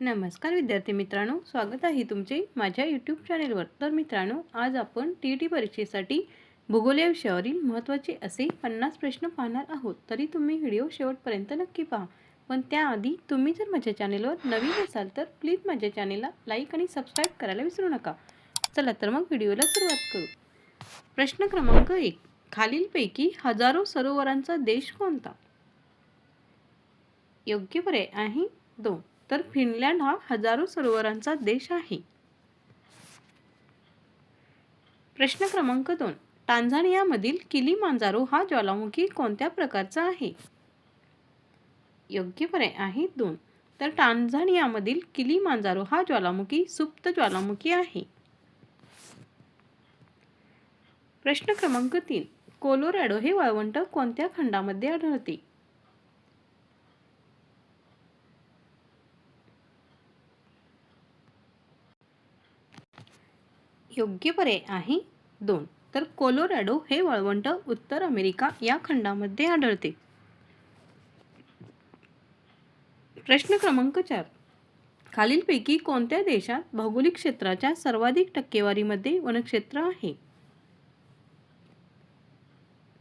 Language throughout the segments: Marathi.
नमस्कार विद्यार्थी मित्रांनो स्वागत आहे तुमचे माझ्या यूट्यूब चॅनेलवर तर मित्रांनो आज आपण टी ई टी परीक्षेसाठी भूगोल या विषयावरील महत्त्वाचे असे पन्नास प्रश्न पाहणार आहोत. तरी तुम्ही व्हिडिओ शेवटपर्यंत नक्की पहा. पण त्याआधी तुम्ही जर माझ्या चॅनेलवर नवीन असाल तर प्लीज माझ्या चॅनेलला लाईक आणि सबस्क्राईब करायला विसरू नका. चला तर मग व्हिडिओला सुरुवात करू. प्रश्न क्रमांक एक. खालीलपैकी हजारो सरोवरांचा देश कोणता? योग्य पर्याय आहे दोन. तर फिनलँड हा हजारो सरोवरांचा देश आहे. प्रश्न क्रमांक दोन. टांझानियामधील किली मांजारो हा ज्वालामुखी कोणत्या प्रकारचा आहे? योग्य पर्याय आहे दोन. तर टांझानियामधील किली मांजारो हा ज्वालामुखी सुप्त ज्वालामुखी आहे. प्रश्न क्रमांक तीन. कोलोरॅडो हे वाळवंट कोणत्या खंडामध्ये आढळते? योग्य पर्याय आहे. दोन. तर कोलोरॅडो हे वाळवंट उत्तर अमेरिका या खंडामध्ये आढळते. प्रश्न क्रमांक चार. खालीलपैकी कोणत्या देशात भौगोलिक क्षेत्राच्या सर्वाधिक टक्केवारीमध्ये वनक्षेत्र आहे?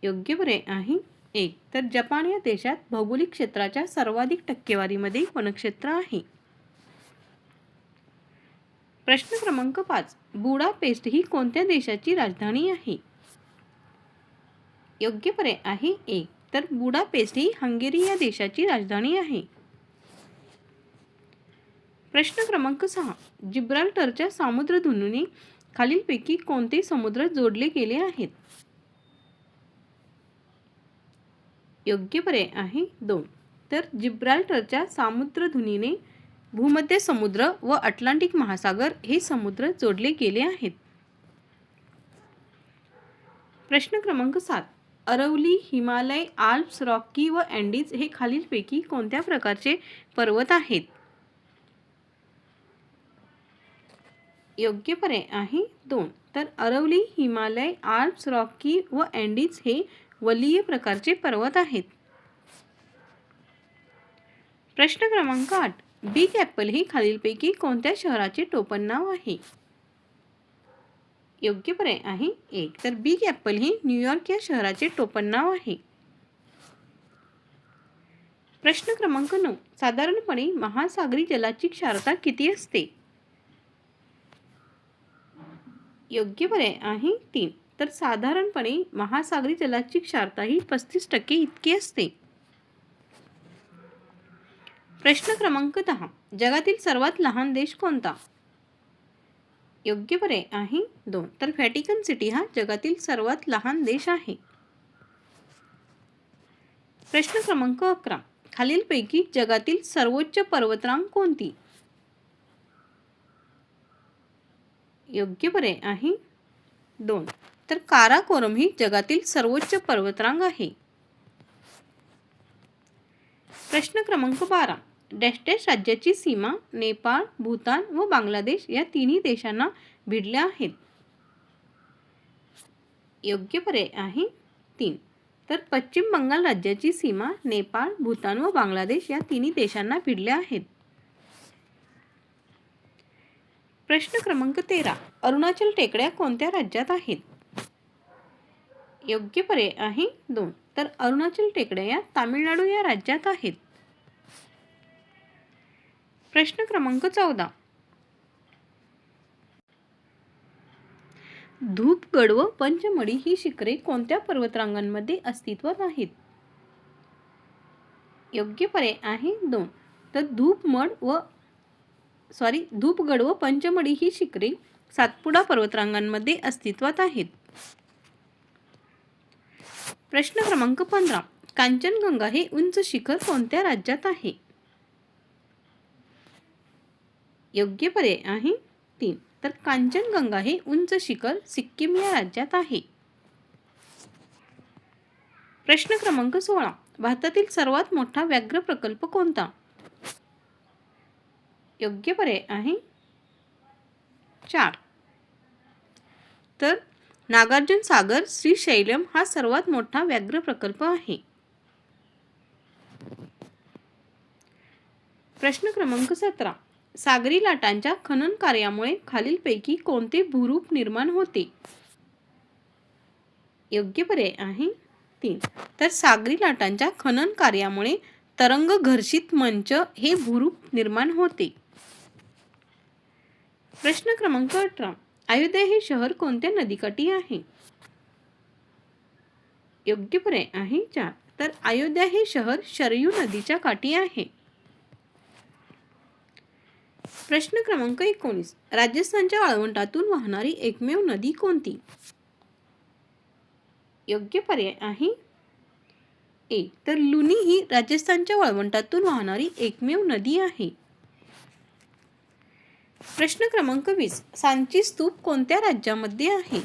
योग्य पर्याय आहे. एक. तर जपान या देशात भौगोलिक क्षेत्राच्या सर्वाधिक टक्केवारीमध्ये वनक्षेत्र आहे. प्रश्न क्रमांक पाच. बुडापेस्ट ही कोणत्या देशाची राजधानी आहे? योग्य पर्याय आहे एक तर बुडापेस्ट ही हंगेरी या देशाची राजधानी आहे. प्रश्न क्रमांक सहा. जिब्राल्टरच्या सामुद्रधुनीने खालीलपैकी कोणते समुद्र जोडले गेले आहेत? योग्य पर्याय आहे दोन. तर जिब्राल्टरच्या सामुद्रधुनीने भूमध्य समुद्र व अटलांटिक महासागर हे समुद्र जोडले गेले आहेत. प्रश्न क्रमांक सात. अरवली हिमालय आल्प्स रॉकी व अँडीज हे खालीलपैकी कोणत्या प्रकारचे पर्वत आहेत? योग्य पर्याय आहे दोन. तर अरवली हिमालय आल्प्स रॉकी व अँडीज हे वलीय प्रकारचे पर्वत आहेत. प्रश्न क्रमांक आठ. बिग ॲपल ही खालीलपैकी कोणत्या शहराचे टोपण नाव आहे? योग्य पर्याय आहे एक. तर बिग ॲपल ही न्यूयॉर्क या शहराचे टोपण नाव आहे. प्रश्न क्रमांक नऊ. साधारणपणे महासागरी जलाची क्षारता किती असते? योग्य पर्याय आहे तीन. तर साधारणपणे महासागरी जलाची क्षारता ही पस्तीस टक्के इतकी असते. प्रश्न क्रमांक दहा. जगातील सर्वात लहान देश कोणता? योग्य पर्याय आहे दोन. तर व्हॅटिकन सिटी हा जगातील सर्वात लहान देश आहे. प्रश्न क्रमांक अकरा. खालीलपैकी जगातील सर्वोच्च पर्वतरांग कोणती? योग्य पर्याय आहे दोन. तर काराकोरम ही जगातील सर्वोच्च पर्वतरांग आहे. प्रश्न क्रमांक बारा. डॅश डॅश राज्याची सीमा नेपाळ भूतान व बांगलादेश या तिन्ही देशांना भिडल्या आहेत. योग्य पर्याय आहे तीन. तर पश्चिम बंगाल राज्याची सीमा नेपाळ भूतान व बांगलादेश या तिन्ही देशांना भिडल्या आहेत. प्रश्न क्रमांक तेरा. अरुणाचल टेकड्या कोणत्या राज्यात आहेत? योग्य पर्याय आहे दोन. तर अरुणाचल टेकड्या या तामिळनाडू या राज्यात आहेत. प्रश्न क्रमांक चौदा. धूपगड व पंचमढी ही शिखरे कोणत्या पर्वतरांगांमध्ये अस्तित्वात आहेत? योग्य पर्याय आहे दोन. तर धूपमड व सॉरी धूपगड व पंचमढी ही शिखरे सातपुडा पर्वतरांगांमध्ये अस्तित्वात आहेत. प्रश्न क्रमांक पंधरा. कांचनगंगा हे उंच शिखर कोणत्या राज्यात आहे? योग्य पर्याय आहे तीन. तर कांचनगंगा हे उंच शिखर सिक्कीम या राज्यात आहे. प्रश्न क्रमांक सोळा. भारतातील सर्वात मोठा व्याघ्र प्रकल्प कोणता? योग्य पर्याय आहे चार. तर नागार्जुन सागर श्रीशैलम हा सर्वात मोठा व्याघ्र प्रकल्प आहे. प्रश्न क्रमांक सतरा. सागरी लाटांच्या खनन कार्यामुळे खालीलपैकी कोणते भूरूप निर्माण होते? योग्य पर्याय आहे तीन. तर सागरी लाटांच्या खनन कार्यामुळे तरंग घर्षित मंच हे भूरूप निर्माण होते. प्रश्न क्रमांक अठरा. अयोध्या हे शहर कोणत्या नदीकाठी आहे? योग्य पर्याय आहे चार. तर अयोध्या हे शहर शरयू नदीच्या काठी आहे. प्रश्न क्रमांक एकोणीस. राजस्थानच्या वाळवंटातून वाहणारी एकमेव नदी कोणती? योग्य पर्याय आहे. ए. तर लुनी ही राजस्थानच्या वाळवंटातून वाहणारी एकमेव नदी आहे. प्रश्न क्रमांक वीस. सांची स्तूप कोणत्या राज्यामध्ये आहे?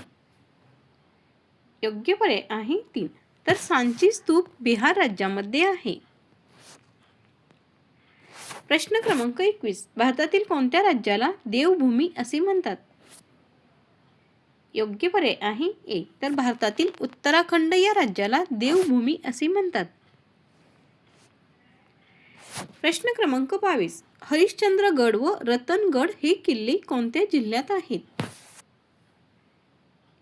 योग्य पर्याय आहे तीन. तर सांची स्तूप बिहार राज्यामध्ये आहे. प्रश्न क्रमांक एकवीस. भारतातील कोणत्या राज्याला देवभूमी असे म्हणतात? योग्य पर्याय आहे ए. तर भारतातील उत्तराखंड या राज्याला देवभूमी असे म्हणतात. प्रश्न क्रमांक बावीस. हरिश्चंद्रगड व रतनगड हे किल्ले कोणत्या जिल्ह्यात आहेत?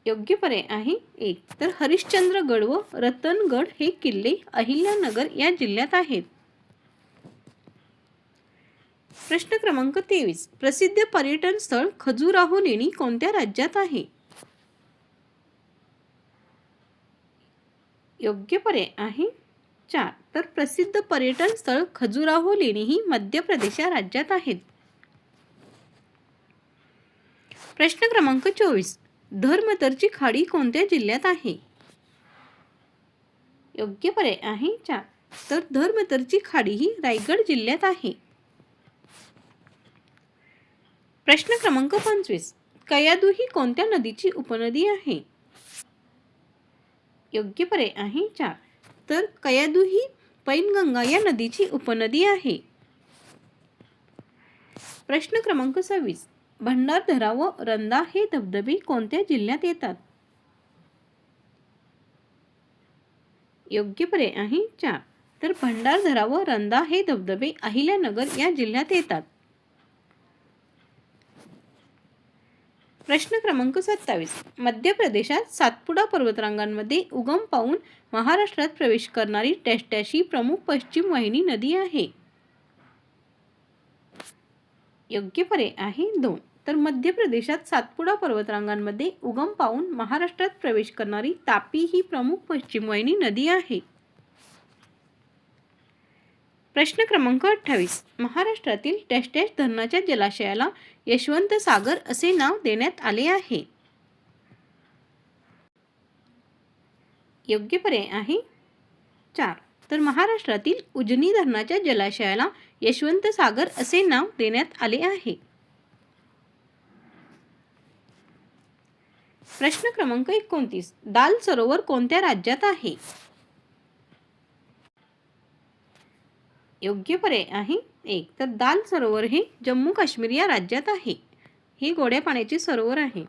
योग्य पर्याय आहे एक तर हरिश्चंद्रगड व रतनगड हे किल्ले अहिल्यानगर या जिल्ह्यात आहेत. प्रश्न क्रमांक तेवीस. प्रसिद्ध पर्यटन स्थळ खजुराहो लेणी कोणत्या राज्यात आहे? योग्य पर्याय आहे चार. तर प्रसिद्ध पर्यटन स्थळ खजुराहो लेणी ही मध्य प्रदेश या राज्यात आहेत. प्रश्न क्रमांक चोवीस. धर्मतरची खाडी कोणत्या जिल्ह्यात आहे? योग्य पर्याय आहे चार. तर धर्मतरची खाडी ही रायगड जिल्ह्यात आहे. प्रश्न क्रमांक पंचवीस. कयादू ही कोणत्या नदीची उपनदी आहे? योग्य पर्याय आहे चार. तर कयादू ही पैनगंगा या नदीची उपनदी आहे. प्रश्न क्रमांक सव्वीस. भंडारधरा व रंदा हे धबधबे कोणत्या जिल्ह्यात येतात? योग्य पर्याय आहे चार. तर भंडारधरा व रंदा हे धबधबे अहिल्यानगर या जिल्ह्यात येतात. प्रश्न क्रमांक सत्तावीस. मध्य प्रदेशात सातपुडा पर्वतरांगांमध्ये उगम पाहून महाराष्ट्रात प्रवेश करणारी टॅशटॅश प्रमुख पश्चिम वाहिनी नदी आहे. योग्य पर्याय आहे दोन. तर मध्य प्रदेशात सातपुडा पर्वतरांगांमध्ये उगम पाहून महाराष्ट्रात प्रवेश करणारी तापी ही प्रमुख पश्चिम वाहिनी नदी आहे. प्रश्न क्रमांक अठ्ठावीस. महाराष्ट्रातील टॅशटॅश धरणाच्या जलाशयाला यशवंत सागर असे नाव देण्यात आले आहे. योग्य पर्याय आहे? चार. तर महाराष्ट्रातील उजनी धरणाच्या जलाशयाला यशवंत सागर असे नाव देण्यात आले आहे. प्रश्न क्रमांक एकोणतीस. दाल सरोवर कोणत्या राज्यात आहे? योग्य पर्याय आहे. एक तर दाल सरोवर हे जम्मू काश्मीर या राज्यात आहे. हे गोड्या पाण्याचे सरोवर आहे.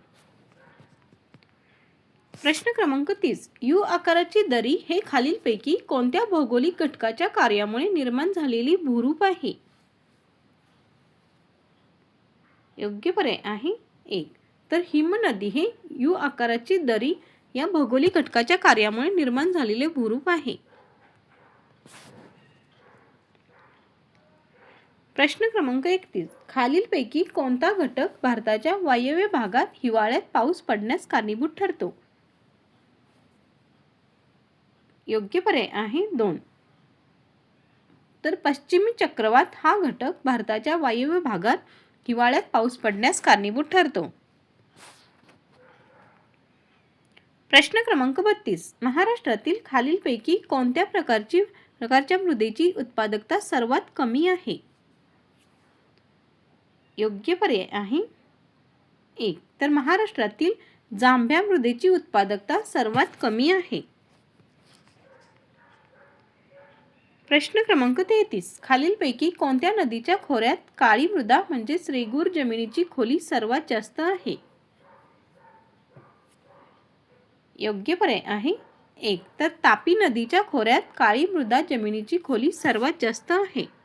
प्रश्न क्रमांक तीस यू आकाराची दरी हे खालीलपैकी कोणत्या भौगोलिक घटकाच्या कार्यामुळे निर्माण झालेली भूरूप आहे? योग्य पर्याय आहे. एक तर हिमनदी हे यू आकाराची दरी या भौगोलिक घटकाच्या कार्यामुळे निर्माण झालेले भूरूप आहे. प्रश्न क्रमांक एकतीस. खालीलपैकी कोणता घटक भारताच्या वायव्य भागात हिवाळ्यात पाऊस पडण्यास कारणीभूत ठरतो? योग्य पर्याय आहे दोन. तर पश्चिमी चक्रवात हा घटक भारताच्या वायव्य भागात हिवाळ्यात पाऊस पडण्यास कारणीभूत ठरतो. प्रश्न क्रमांक बत्तीस. महाराष्ट्रातील खालीलपैकी कोणत्या प्रकारची प्रकारच्या मृदेची उत्पादकता सर्वात कमी आहे? योग्य पर्याय आहे. एक तर महाराष्ट्रातील जांभ्या मृदेची उत्पादकता सर्वात कमी आहे. प्रश्न क्रमांक तेहतीस खालीलपैकी कोणत्या नदीच्या खोऱ्यात काळी मृदा म्हणजेच रेगूर जमिनीची खोली सर्वात जास्त आहे? योग्य पर्याय आहे. एक तर तापी नदीच्या खोऱ्यात काळी मृदा जमिनीची खोली सर्वात जास्त आहे.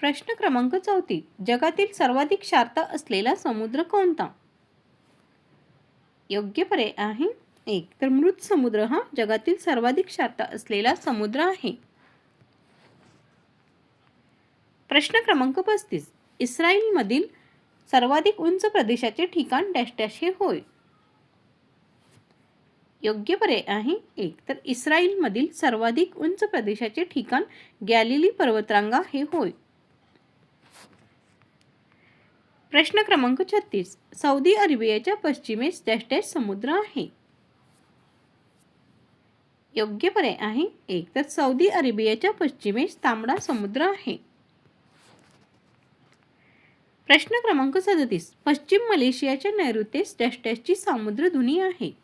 प्रश्न क्रमांक चौथी. जगातील सर्वाधिक शांत असलेला समुद्र कोणता? योग्य पर्याय आहे एक. तर मृत समुद्र हा जगातील सर्वाधिक शांत असलेला समुद्र आहे. प्रश्न क्रमांक पस्तीस. इस्रायलमधील सर्वाधिक उंच प्रदेशाचे ठिकाण डॅश डॅश हे होय. योग्य पर्याय आहे एक. तर इस्रायलमधील सर्वाधिक उंच प्रदेशाचे ठिकाण गॅलिली पर्वतरांगा हे होय. प्रश्न क्रमांक छत्तीस. सौदी अरेबियाच्या पश्चिमेस डॅश डॅश समुद्र आहे. योग्य पर्याय आहे एक तर सौदी अरेबियाच्या पश्चिमेस तांबडा समुद्र आहे. प्रश्न क्रमांक सदतीस. पश्चिम मलेशियाच्या नैऋत्येस डॅश डॅशची सामुद्रधुनी आहे.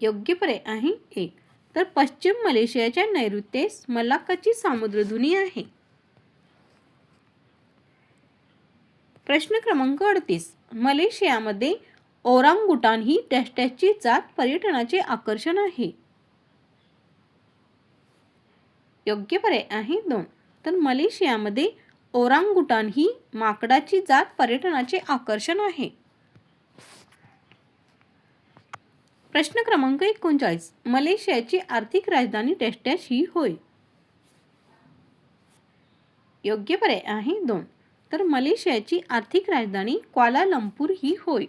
योग्य पर्याय आहे एक तर पश्चिम मलेशियाच्या नैऋत्येस मलाक्काची सामुद्रधुनी आहे. प्रश्न क्रमांक अडतीस. मलेशियामध्ये ओरांगुटान ही टॅस्टॅची जात पर्यटनाचे आकर्षण आहे. योग्य पर्याय आहे दोन. तर मलेशियामध्ये ओरांगुटान ही माकडाची जात पर्यटनाचे आकर्षण आहे. प्रश्न क्रमांक एकोणचाळीस. मलेशियाची आर्थिक राजधानी टेस्टॅश ही होय. योग्य पर्याय आहे दोन. तर मलेशियाची आर्थिक राजधानी क्वालालंपूर ही होय.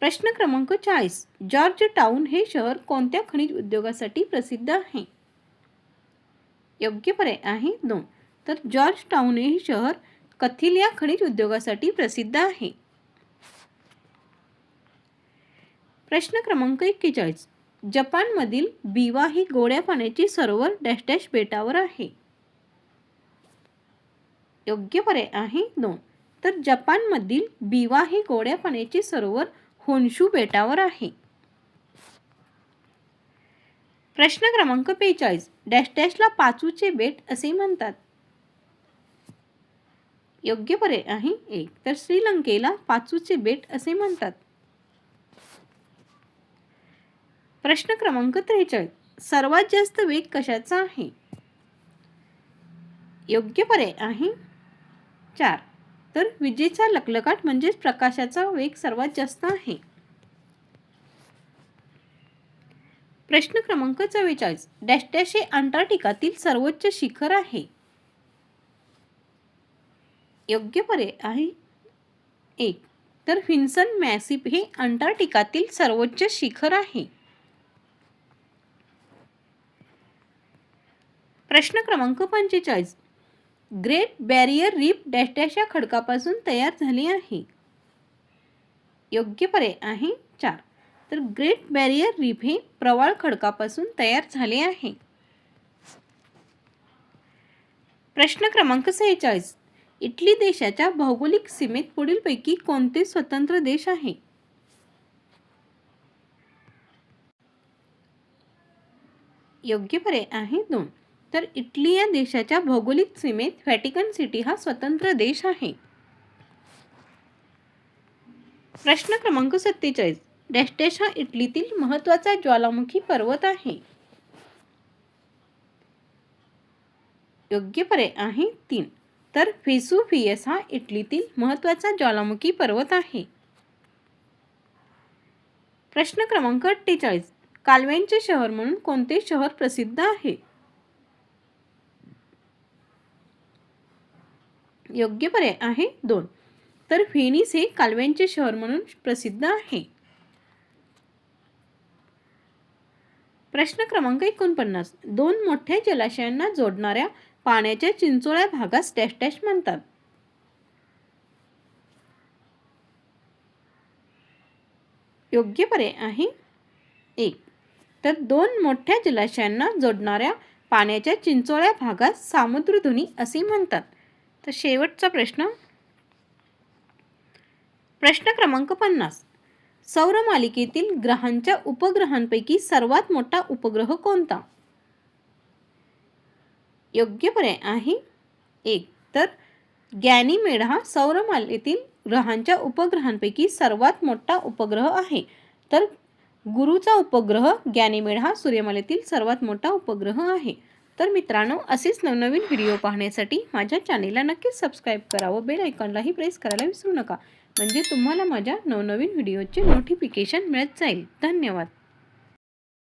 प्रश्न क्रमांक चाळीस. जॉर्ज टाउन हे शहर कोणत्या खनिज उद्योगासाठी प्रसिद्ध आहे? योग्य पर्याय आहे दोन. तर जॉर्ज टाउन हे शहर कथिल या खनिज उद्योगासाठी प्रसिद्ध आहे? प्रश्न क्रमांक एक्केचाळीस. जपानमधील बिवा ही गोड्या पाण्याची सरोवर डॅश डॅश बेटावर आहे. योग्य पर्याय आहे दोन. तर जपानमधील बिवा ही गोड्या पाण्याचे सरोवर होन्शू बेटावर आहे. प्रश्न क्रमांक बेचाळीस. डॅश डॅशला पाचूचे बेट असे म्हणतात. योग्य पर्याय आहे एक. तर श्रीलंकेला पाचूचे बेट असे म्हणतात. प्रश्न क्रमांक त्रेचाळीस. सर्वात जास्त वेग कशाचा आहे? योग्य पर्याय आहे चार. तर विजेचा लकलकाट म्हणजेच प्रकाशाचा वेग सर्वात जास्त आहे. प्रश्न क्रमांक चव्वेचाळीस. डॅश डॅश हे अंटार्क्टिकातील सर्वोच्च शिखर आहे. योग्य पर्याय आहे एक. तर फिन्सन मॅसिप हे अंटार्क्टिकातील सर्वोच्च शिखर आहे. प्रश्न क्रमांक पंचेचाळीस. Great barrier reef dash dash या खडकापासून तयार झाले आहे. योग्य पर्याय आहे चार. तर ग्रेट बॅरियर रिप हे प्रवाळ खडकापासून तयार झाले आहे. प्रश्न क्रमांक सेहेचाळीस. इटली देशाच्या भौगोलिक सीमेत पुढीलपैकी कोणते स्वतंत्र देश आहे? योग्य पर्याय आहे दोन. तर इटली या देशाच्या भौगोलिक सीमेत व्हॅटिकन सिटी हा स्वतंत्र देश आहे. प्रश्न क्रमांक सत्तेचाळीस. डॅश हा इटलीतील महत्त्वाचा ज्वालामुखी पर्वत आहे. योग्य पर्याय आहे तीन. तर फेसुफियस हा इटलीतील महत्त्वाचा ज्वालामुखी पर्वत आहे. प्रश्न क्रमांक अठ्ठेचाळीस. कालव्यांचे शहर म्हणून कोणते शहर प्रसिद्ध आहे? योग्य पर्याय आहे दोन. तर व्हेनिस हे कालव्यांचे शहर म्हणून प्रसिद्ध आहे. प्रश्न क्रमांक एकोणपन्नास. दोन मोठ्या जलाशयांना जोडणाऱ्या पाण्याच्या चिंचोळ्या भागास डॅश डॅश म्हणतात. योग्य पर्याय आहे एक. तर दोन मोठ्या जलाशयांना जोडणाऱ्या पाण्याच्या चिंचोळ्या भागास सामुद्रधुनी असे म्हणतात. तर शेवटचा प्रश्न. प्रश्न क्रमांक पन्नास. सौरमालिकेतील ग्रहांच्या उपग्रहांपैकी सर्वात मोठा उपग्रह कोणता? योग्य पर्याय आहे एक. तर गॅनीमेड हा सौरमालेतील ग्रहांच्या उपग्रहांपैकी सर्वात मोठा उपग्रह आहे. तर गुरुचा उपग्रह गॅनीमेड हा सूर्यमालेतील सर्वात मोठा उपग्रह आहे. तर मित्रांनो असेच नवनवीन व्हिडिओ पाहण्यासाठी माझ्या चॅनेलला नक्कीच सबस्क्राईब करा व बेल आयकॉनलाही प्रेस करायला विसरू नका. म्हणजे तुम्हाला माझ्या नवनवीन व्हिडिओचे नोटिफिकेशन मिळत जाईल. धन्यवाद.